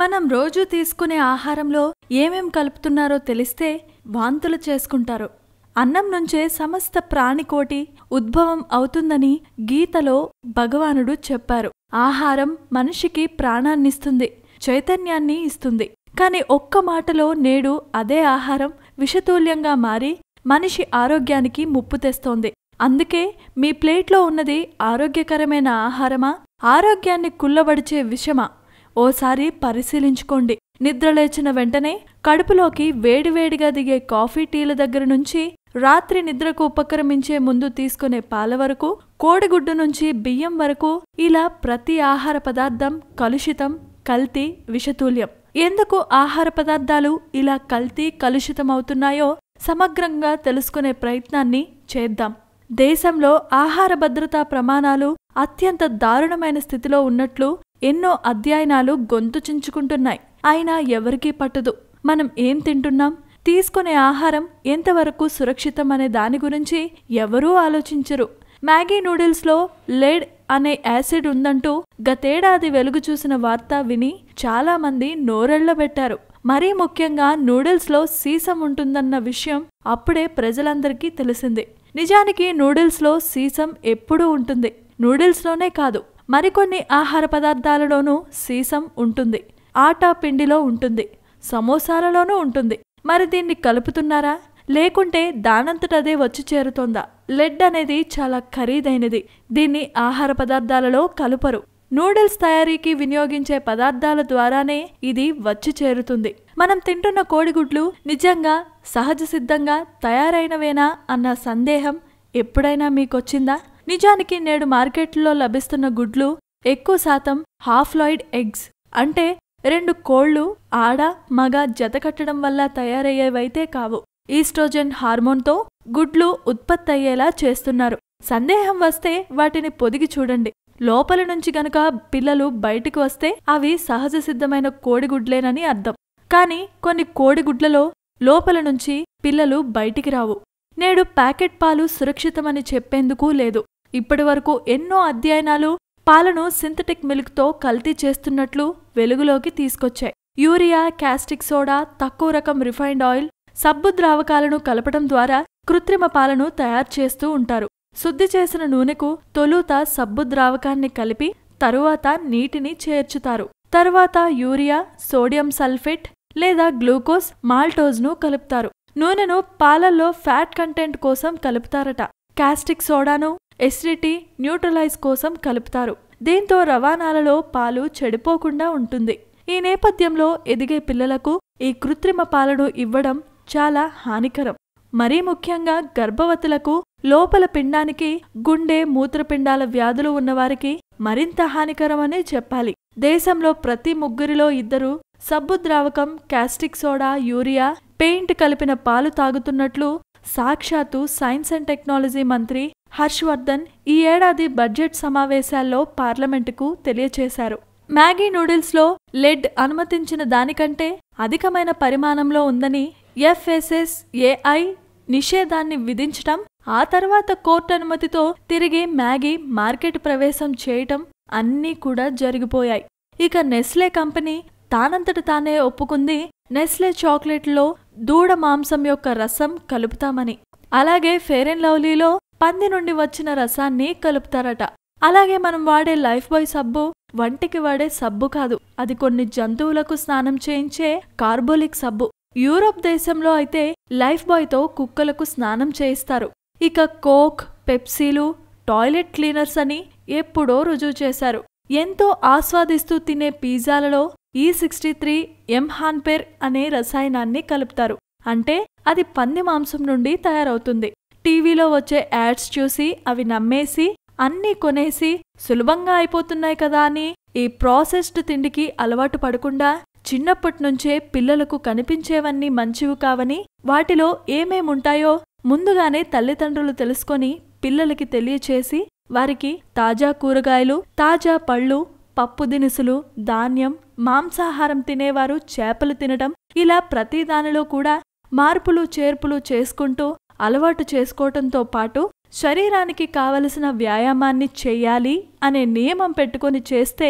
మనం రోజు తీసుకునే ఆహారంలో ఏమేం కలుపుతున్నారో తెలిస్తే వాంతులు చేసుకుంటారు. అన్నం నుంచే సమస్త ప్రాణికోటి ఉద్భవం అవుతుందని గీతలో భగవానుడు చెప్పారు. ఆహారం మనిషికి ప్రాణాన్నిస్తుంది చైతన్యాన్ని ఇస్తుంది. కాని ఒక్క మాటలో నేడు అదే ఆహారం విషతుల్యంగా మారి మనిషి ఆరోగ్యానికి ముప్పు తెస్తోంది. అందుకే మీ ప్లేట్లో ఉన్నది ఆరోగ్యకరమైన ఆహారమా? ఆరోగ్యాన్ని కుల్లబడిచే విషమా? ఓసారి పరిశీలించుకోండి. నిద్రలేచిన వెంటనే కడుపులోకి వేడివేడిగా దిగే కాఫీ టీల దగ్గర నుంచి రాత్రి నిద్రకు ఉపక్రమించే ముందు తీసుకునే పాల వరకు కోడిగుడ్డు నుంచి బియ్యం వరకు ఇలా ప్రతి ఆహార పదార్థం కలుషితం కల్తీ విషతుల్యం. ఎందుకు ఆహార పదార్థాలు ఇలా కల్తీ కలుషితమవుతున్నాయో సమగ్రంగా తెలుసుకునే ప్రయత్నాన్ని చేద్దాం. దేశంలో ఆహార భద్రతా ప్రమాణాలు అత్యంత దారుణమైన స్థితిలో ఉన్నట్లు ఎన్నో అధ్యయనాలు గొంతు చించుకుంటున్నాయి. అయినా ఎవరికీ పట్టదు. మనం ఏం తింటున్నాం? తీసుకునే ఆహారం ఎంతవరకు సురక్షితం అనే దాని గురించి ఎవరూ ఆలోచించరు. మ్యాగీ నూడిల్స్లో లెడ్ అనే యాసిడ్ ఉందంటూ గతేడాది వెలుగు చూసిన వార్త విని చాలామంది నోరెళ్ళబెట్టారు మరీ ముఖ్యంగా నూడిల్స్లో సీసం ఉంటుందన్న విషయం అప్పుడే ప్రజలందరికీ తెలిసింది. నిజానికి నూడిల్స్లో సీసం ఎప్పుడూ ఉంటుంది. నూడిల్స్లోనే కాదు మరికొన్ని ఆహార పదార్థాలలోనూ సీసం ఉంటుంది ఆటా పిండిలో ఉంటుంది సమోసాలలోనూ ఉంటుంది. మరి దీన్ని కలుపుతున్నారా? లేకుంటే దానంతటదే వచ్చి చేరుతోందా? లెడ్ అనేది చాలా ఖరీదైనది. దీన్ని ఆహార పదార్థాలలో కలుపరు. నూడిల్స్ తయారీకి వినియోగించే పదార్థాల ద్వారానే ఇది వచ్చి చేరుతుంది. మనం తింటున్న కోడిగుడ్లు నిజంగా సహజ సిద్ధంగా తయారైనవేనా అన్న సందేహం ఎప్పుడైనా మీకొచ్చిందా? నిజానికి నేడు మార్కెట్లో లభిస్తున్న గుడ్లు ఎక్కువ శాతం హాఫ్ లాయిడ్ ఎగ్స్. అంటే రెండు కోళ్ళు ఆడ మగ జతకట్టడం వల్ల తయారయ్యేవైతే కావు. ఈస్ట్రోజెన్ హార్మోన్తో గుడ్లు ఉత్పత్తి అయ్యేలా చేస్తున్నారు. సందేహం వస్తే వాటిని పొదిగి చూడండి. లోపల నుంచి గనక పిల్లలు బయటికి వస్తే అవి సహజ సిద్ధమైన కోడిగుడ్లేనని అర్థం. కానీ కొన్ని కోడిగుడ్లలో లోపల నుంచి పిల్లలు బయటికి రావు. నేడు ప్యాకెట్ పాలు సురక్షితమని చెప్పేందుకు లేదు. ఇప్పటివరకు ఎన్నో అధ్యయనాలు పాలను సింథటిక్ మిల్క్తో కల్తీ చేస్తున్నట్లు వెలుగులోకి తీసుకొచ్చాయి. యూరియా కాస్టిక్ సోడా తక్కువ రకం రిఫైండ్ ఆయిల్ సబ్బు ద్రావకాలను కలపడం ద్వారా కృత్రిమ పాలను తయారు చేస్తూ ఉంటారు. శుద్ధి చేసిన నూనెకు తొలుత సబ్బు ద్రావకాన్ని కలిపి తరువాత నీటిని చేర్చుతారు. తరువాత యూరియా సోడియం సల్ఫేట్ లేదా గ్లూకోజ్ మాల్టోజ్ను కలుపుతారు. నూనెను పాలల్లో ఫ్యాట్ కంటెంట్ కోసం కలుపుతారట. కాస్టిక్ సోడాను ఎసిడిటీ న్యూట్రలైజ్ కోసం కలుపుతారు. దీంతో రవాణాలలో పాలు చెడిపోకుండా ఉంటుంది. ఈ నేపథ్యంలో ఎదిగే పిల్లలకు ఈ కృత్రిమ పాలను ఇవ్వడం చాలా హానికరం. మరీ ముఖ్యంగా గర్భవతులకు లోపల పిండానికి గుండె మూత్రపిండాల వ్యాధులు ఉన్నవారికి మరింత హానికరమనే చెప్పాలి. దేశంలో ప్రతి ముగ్గురిలో ఇద్దరు సబ్బు ద్రావకం కాస్టిక్ సోడా యూరియా పెయింట్ కలిపిన పాలు తాగుతున్నట్లు సాక్షాత్తు సైన్స్ అండ్ టెక్నాలజీ మంత్రి హర్షవర్ధన్ ఈ ఏడాది బడ్జెట్ సమావేశాల్లో పార్లమెంటుకు తెలియచేశారు. మ్యాగీ నూడిల్స్లో లెడ్ అనుమతించిన దానికంటే అధికమైన పరిమాణంలో ఉందని ఎఫ్ఎస్ఎస్ఏఐ నిషేధాన్ని విధించటం ఆ తర్వాత కోర్టు అనుమతితో తిరిగి మ్యాగీ మార్కెట్ ప్రవేశం చేయటం అన్నీ కూడా జరిగిపోయాయి. ఇక నెస్లే కంపెనీ తానంతట తానే ఒప్పుకుంది. నెస్లే చాక్లెట్లో దూడ మాంసం యొక్క రసం కలుపుతామని. అలాగే ఫెయిర్ అండ్ లవ్లీలో పంది నుండి వచ్చిన రసాన్ని కలుపుతారట. అలాగే మనం వాడే లైఫ్ బాయ్ సబ్బు వంటికి వాడే సబ్బు కాదు. అది కొన్ని జంతువులకు స్నానం చేయించే కార్బోలిక్ సబ్బు. యూరోప్ దేశంలో అయితే లైఫ్ బాయ్తో కుక్కలకు స్నానం చేయిస్తారు. ఇక కోక్ పెప్సీలు టాయిలెట్ క్లీనర్స్ అని ఎప్పుడో రుజువు చేశారు. ఎంతో ఆస్వాదిస్తూ తినే పిజ్జాలలో ఈ సిక్స్టీ త్రీ ఎంహాన్పెర్ అనే రసాయనాన్ని కలుపుతారు. అంటే అది పంది మాంసం నుండి తయారవుతుంది. టీవీలో వచ్చే యాడ్స్ చూసి అవి నమ్మేసి అన్నీ కొనేసి సులభంగా అయిపోతున్నాయి కదా అని ఈ ప్రాసెస్డ్ తిండికి అలవాటు పడకుండా చిన్నప్పటి నుంచే పిల్లలకు కనిపించేవన్నీ మంచివి కావని వాటిలో ఏమేముంటాయో ముందుగానే తల్లిదండ్రులు తెలుసుకొని పిల్లలకి తెలియచేసి వారికి తాజా కూరగాయలు తాజా పళ్ళు పప్పు దినుసులు ధాన్యం మాంసాహారం తినేవారు చేపలు తినటం ఇలా ప్రతి దానిలో కూడా మార్పులు చేర్పులు చేసుకుంటూ అలవాటు చేసుకోవటంతో పాటు శరీరానికి కావలసిన వ్యాయామాన్ని చెయ్యాలి అనే నియమం పెట్టుకొని చేస్తే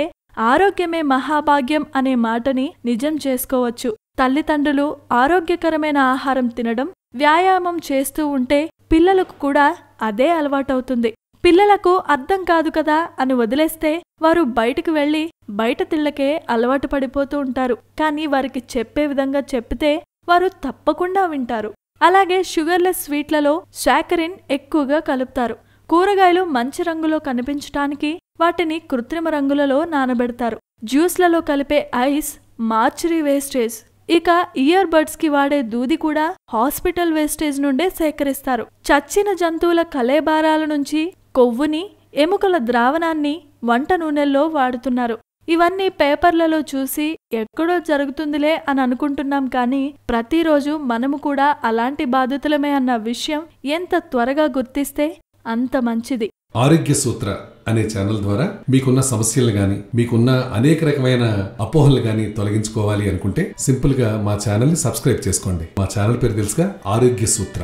ఆరోగ్యమే మహాభాగ్యం అనే మాటని నిజం చేసుకోవచ్చు. తల్లిదండ్రులు ఆరోగ్యకరమైన ఆహారం తినడం వ్యాయామం చేస్తూ ఉంటే పిల్లలకు కూడా అదే అలవాటవుతుంది. పిల్లలకు అర్థం కాదు కదా అని వదిలేస్తే వారు బయటకు వెళ్ళి బయట తిళ్ళకే అలవాటు పడిపోతూ ఉంటారు. కానీ వారికి చెప్పే విధంగా చెప్తే వారు తప్పకుండా వింటారు. అలాగే షుగర్లెస్ స్వీట్లలో శాకరిన్ ఎక్కువగా కలుపుతారు. కూరగాయలు మంచి రంగులో కనిపించటానికి వాటిని కృత్రిమ రంగులలో నానబెడతారు. జ్యూస్లలో కలిపే ఐస్ మార్చరీ వేస్టేజ్. ఇక ఇయర్ బడ్స్కి వాడే దూది కూడా హాస్పిటల్ వేస్టేజ్ నుండే సేకరిస్తారు. చచ్చిన జంతువుల కలేబారాల నుంచి కొవ్వుని ఎముకల ద్రావణాన్ని వంట నూనెల్లో వాడుతున్నారు. ఇవన్నీ పేపర్లలో చూసి ఎక్కడో జరుగుతుందిలే అని అనుకుంటున్నాం కానీ ప్రతిరోజు మనము కూడా అలాంటి బాధితులమే అన్న విషయం ఎంత త్వరగా గుర్తిస్తే అంత మంచిది. ఆరోగ్య సూత్ర అనే ఛానల్ ద్వారా మీకున్న సమస్యలు గాని మీకున్న అనేక రకమైన అపోహలు గాని తొలగించుకోవాలి అనుకుంటే సింపుల్గా మా ఛానల్ని సబ్స్క్రైబ్ చేసుకోండి. మా ఛానల్ పేరు తెలుసుగా ఆరోగ్య సూత్ర.